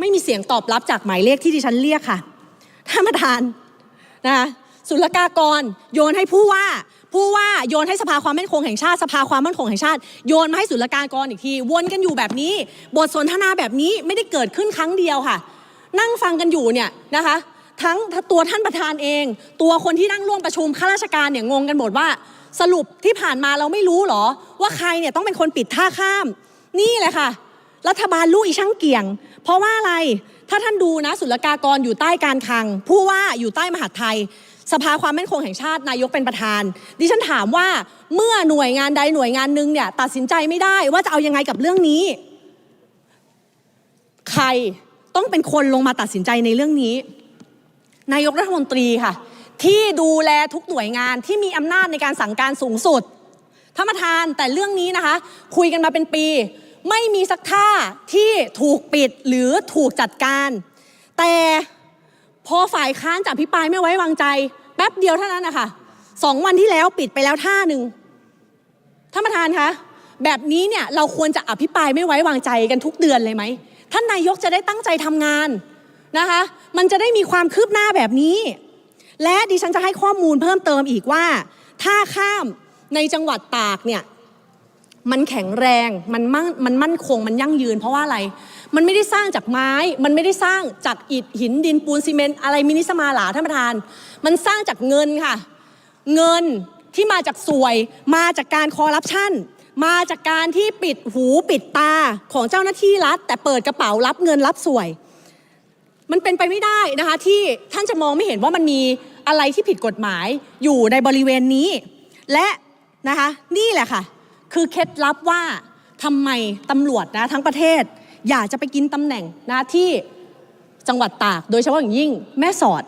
ไม่มีเสียงตอบรับจากหมายเลขที่ดิฉันเรียกค่ะท่านประธานนะคะศุลกากรโยนให้ผู้ว่า ผู้ว่าโยนให้สภาความมั่นคงแห่งชาติสภาความมั่นคงแห่งชาติโยนมาให้ศุลกากรอีกที วนกันอยู่แบบนี้ บทสนทนาแบบนี้ไม่ได้เกิดขึ้นครั้งเดียวค่ะ นั่งฟังกันอยู่เนี่ยนะคะทั้งตัวท่านประธานเอง ตัวคนที่นั่งร่วมประชุมข้าราชการเนี่ยงงกันหมดว่า สรุปที่ผ่านมาเราไม่รู้หรอ ว่าใครเนี่ยต้องเป็นคนปิดท่าข้าม นี่แหละค่ะ รัฐบาลลูกอีช่างเกี่ยง เพราะว่าอะไรถ้าท่านดูนะศุลกากรอยู่ใต้การคลัง ผู้ว่าอยู่ใต้มหาดไทย สภาความมั่นคงแห่งชาตินายกเป็นประธาน ดิฉันถามว่าเมื่อหน่วยงานใดหน่วยงานหนึ่งเนี่ยตัดสินใจไม่ได้ว่าจะเอายังไงกับเรื่องนี้ ใครต้องเป็นคนลงมาตัดสินใจในเรื่องนี้ นายกรัฐมนตรีค่ะ ที่ดูแลทุกหน่วยงานที่มีอำนาจในการสั่งการสูงสุดท่านประธานแต่เรื่องนี้นะคะ คุยกันมาเป็นปี ไม่มีสักท่าที่ถูกปิดหรือถูกจัดการ แต่พอฝ่ายค้านจะอภิปรายไม่ไว้วางใจ แป๊บเดียวเท่านั้นนะคะสองวันที่แล้วปิดไปแล้วท่าหนึ่งท่านประธานคะแบบนี้เนี่ยเราควรจะอภิปรายไม่ไว้วางใจกันทุกเดือนเลยไหมท่านนายกจะได้ตั้งใจทำงานนะคะ มันจะได้มีความคืบหน้าแบบนี้ และดิฉันจะให้ข้อมูลเพิ่มเติมอีกว่าถ้าข้ามในจังหวัดตากเนี่ย มันแข็งแรง มันมั่นมันมั่นคง มันยั่งยืน เพราะว่าอะไร มันไม่ได้สร้างจากไม้ มันไม่ได้สร้างจากอิฐหินดินปูนซีเมนต์อะไรมินิสมาหลาท่านประธาน มันสร้างจากเงินค่ะ เงินที่มาจากสวย มาจากการคอร์รัปชันมาจากการที่ปิดหูปิดตาของเจ้าหน้าที่รัฐ แต่เปิดกระเป๋ารับเงินรับสวย มันเป็นไปไม่ได้นะคะ ที่ท่านจะมองไม่เห็นว่ามันมีอะไรที่ผิดกฎหมายอยู่ในบริเวณนี้ และนะคะ นี่แหละค่ะ คือเคล็ดลับว่าทำไมตำรวจนะทั้งประเทศ อยากจะไปกินตำแหน่งนะที่จังหวัดตาก โดยเฉพาะอย่างยิ่งแม่สอด